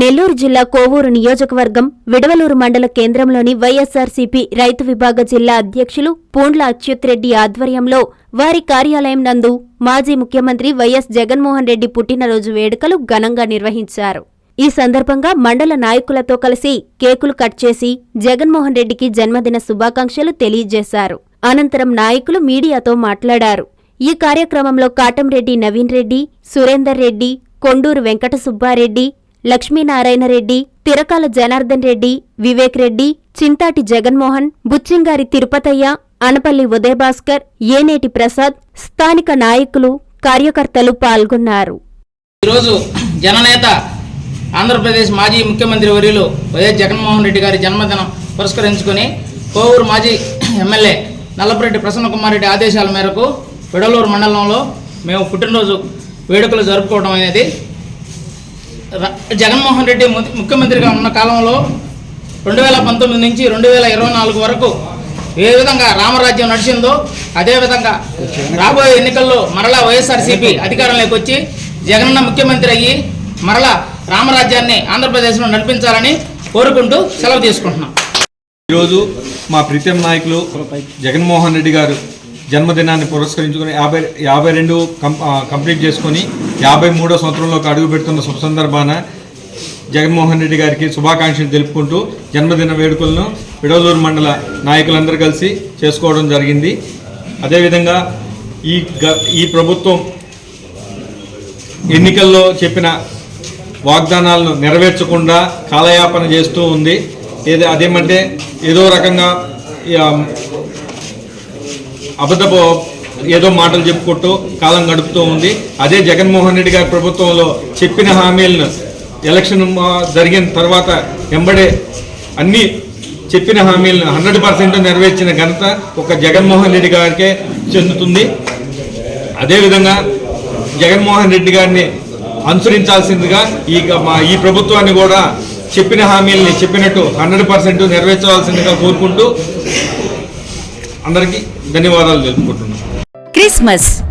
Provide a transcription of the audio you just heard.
నెల్లూరు జిల్లా కోవూరు నియోజకవర్గం విడవలూరు మండల కేంద్రంలోని వైఎస్సార్సీపీ రైతు విభాగ జిల్లా అధ్యక్షులు పూండ్ల అచ్యుత్ రెడ్డి ఆధ్వర్యంలో వారి కార్యాలయం నందు మాజీ ముఖ్యమంత్రి వైఎస్ జగన్మోహన్ రెడ్డి పుట్టినరోజు వేడుకలు ఘనంగా నిర్వహించారు. ఈ సందర్భంగా మండల నాయకులతో కలిసి కేకులు కట్ చేసి జగన్మోహన్ రెడ్డికి జన్మదిన శుభాకాంక్షలు తెలియజేశారు. అనంతరం నాయకులు మీడియాతో మాట్లాడారు. ఈ కార్యక్రమంలో కాటంరెడ్డి నవీన్ రెడ్డి సురేందర్ రెడ్డి కొండూరు వెంకట సుబ్బారెడ్డి లక్ష్మీనారాయణ రెడ్డి తిరకాల జనార్దన్ రెడ్డి వివేక్ రెడ్డి చింతాటి జగన్మోహన్ బుచ్చింగారి తిరుపతయ్య అనపల్లి ఉదయభాస్కర్ ఏనేటి ప్రసాద్ స్థానిక నాయకులు కార్యకర్తలు పాల్గొన్నారు. ఈరోజు జననేత ఆంధ్రప్రదేశ్ మాజీ ముఖ్యమంత్రి వర్యులు వైఎస్ జగన్మోహన్ రెడ్డి గారి జన్మదినం పురస్కరించుకుని కోవూరు మాజీ ఎమ్మెల్యే నల్లపురెడ్డి ప్రసన్న కుమార్ రెడ్డి ఆదేశాల మేరకు విడలూరు మండలంలో మేము పుట్టినరోజు వేడుకలు జరుపుకోవడం అనేది జగన్మోహన్ రెడ్డి ముఖ్యమంత్రిగా ఉన్న కాలంలో రెండు వేల పంతొమ్మిది నుంచి రెండు వేల ఇరవై నాలుగు వరకు ఏ విధంగా రామరాజ్యం నడిచిందో అదేవిధంగా రాబోయే ఎన్నికల్లో మరలా వైఎస్ఆర్సీపీ అధికారంలోకి వచ్చి జగనన్న ముఖ్యమంత్రి అయ్యి మరలా రామరాజ్యాన్ని ఆంధ్రప్రదేశ్లో నడిపించాలని కోరుకుంటూ సెలవు తీసుకుంటున్నాం. ఈరోజు మా ప్రీతం నాయకులు జగన్మోహన్ రెడ్డి గారు జన్మదినాన్ని పురస్కరించుకొని యాభై యాభై రెండు కం కంప్లీట్ చేసుకొని యాభై మూడో సంవత్సరంలోకి అడుగు పెడుతున్న సందర్భాన జగన్మోహన్ రెడ్డి గారికి శుభాకాంక్షలు తెలుపుకుంటూ జన్మదిన వేడుకలను విడవలూరు మండల నాయకులందరూ కలిసి చేసుకోవడం జరిగింది. అదేవిధంగా ఈ గ ఈ ప్రభుత్వం ఎన్నికల్లో చెప్పిన వాగ్దానాలను నెరవేర్చకుండా కాలయాపన చేస్తూ ఉంది. ఏదో అదేమంటే ఏదో రకంగా అబద్ధపు ఏదో మాటలు చెప్పుకుంటూ కాలం గడుపుతూ ఉంది. అదే జగన్మోహన్ రెడ్డి గారి ప్రభుత్వంలో చెప్పిన హామీలను ఎలక్షన్ జరిగిన తర్వాత వెంబడే అన్ని చెప్పిన హామీలను హండ్రెడ్ పర్సెంట్ నెరవేర్చిన ఘనత ఒక జగన్మోహన్ రెడ్డి గారికే చెందుతుంది. అదేవిధంగా జగన్మోహన్ రెడ్డి గారిని అనుసరించాల్సిందిగా ఈ మా ఈ ప్రభుత్వాన్ని కూడా చెప్పిన హామీల్ని చెప్పినట్టు హండ్రెడ్ పర్సెంట్ నెరవేర్చవలసిందిగా కోరుకుంటూ అందరికీ ధన్యవాదాలు తెలుపుకుంటున్నాను. Christmas.